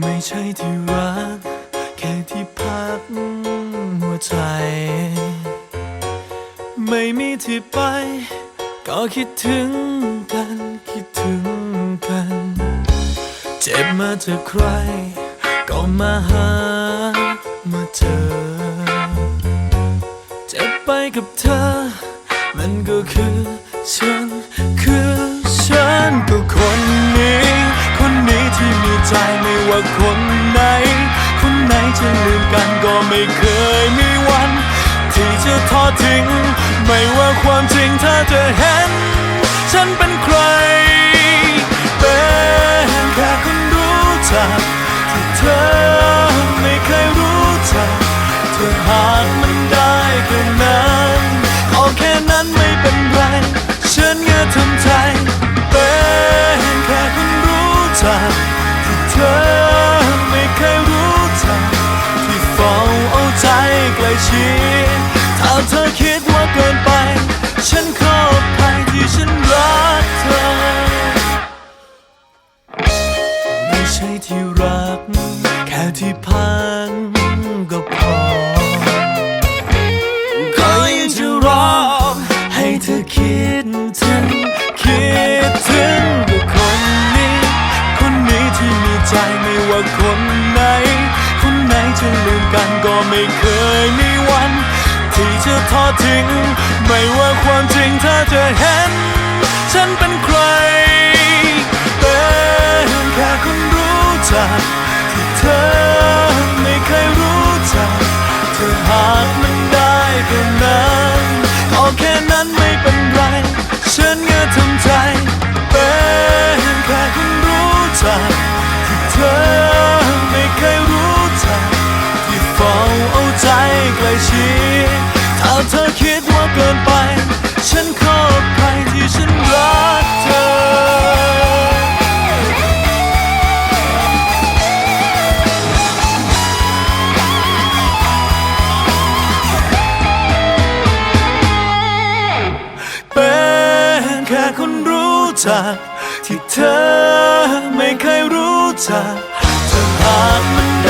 ไม่ใช่ที่รัก แค่ที่พักหัวใจ ไม่มีที่ไป ก็คิดถึงกัน คิดถึงกัน เจ็บมาจากใคร ก็มาหามาเจอ เจ็บไปกับเธอ มันก็คือฉันคือฉันก็คนนี้ คนนี้ที่มีใจไม่ ว่าคนไหน คนไหนจะลืมกันก็ไม่เคยมีวัน ที่จะทอดทิ้ง ไม่ว่าความจริงเธอจะเห็น ฉันเป็นใคร เป็นแค่คนรู้จักที่เธอไม่เคยรู้จักเธอหากมันได้แค่นั้นขอแค่นั้นไม่เป็นไร ฉันก็ทำใจ เป็นแค่คนรู้จักที่เธอ ใกล้ชิดถ้าเธอคิดว่าเกินไป ฉันขออภัยที่ฉันรักเธอ ไม่ใช่ที่รัก แค่ที่พังก็พอ ก็ยังจะรอ ให้เธอคิดถึง คิดถึงกับคนนี้ คนนี้ที่มีใจไม่ว่าคนไหน คนไหนจะลืมกันก็ไม่เคยมี จะทอดทิ้ง ไม่ว่าความจริงเธอจะเห็น ฉันเป็นใคร เป็นแค่คนรู้จักที่เธอไม่เคยรู้จัก เธอหากมันได้แค่นั้นขอแค่นั้นไม่เป็นไร ฉันก็ทำใจ เป็นแค่คนรู้จักที่เธอไม่เคยรู้จักที่เฝ้าเอาใจใกล้ชิด ฉันขออภัยที่ฉันรักเธอ เป็นแค่คนรู้จัก ที่เธอไม่เคยรู้จักเธอหากมัน